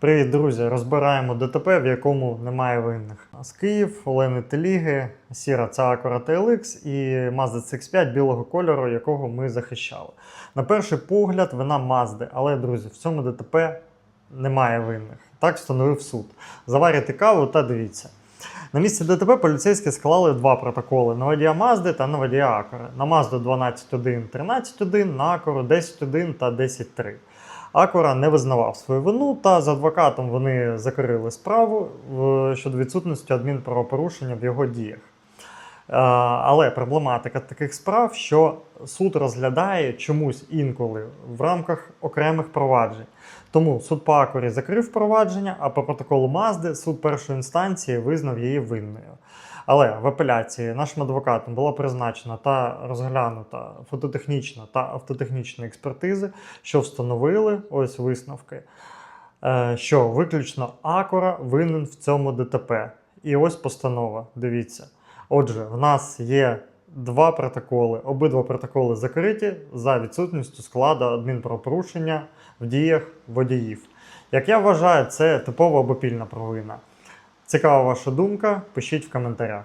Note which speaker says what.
Speaker 1: Привіт, друзі! Розбираємо ДТП, в якому немає винних. З Київ, Олени Теліги, Сіра це Acura TLX і Mazda CX-5 білого кольору, якого ми захищали. На перший погляд, вина Mazda, але, друзі, в цьому ДТП немає винних. Так встановив суд. Заварюйте каву та дивіться. На місці ДТП поліцейські склали два протоколи на водія Мазди та на водія Акора. На Мазду 12.1, 13.1, на Акору 10.1 та 10.3. Акора не визнавав свою вину, та з адвокатом вони закрили справу щодо відсутності адмінправопорушення в його діях. Е, Але проблематика таких справ, що суд розглядає чомусь інколи в рамках окремих проваджень. Тому суд по Акорі закрив провадження, а по протоколу Мазди суд першої інстанції визнав її винною. Але в апеляції нашим адвокатом була призначена та розглянута фототехнічна та автотехнічна експертизи, що встановили ось висновки, е, що виключно Акора винен в цьому ДТП. І ось постанова. Дивіться. Отже, в нас є два протоколи. Обидва протоколи закриті за відсутністю складу адмінправопорушення в діях водіїв. Як я вважаю, це типова обопільна провина. Цікава ваша думка, пишіть в коментарях.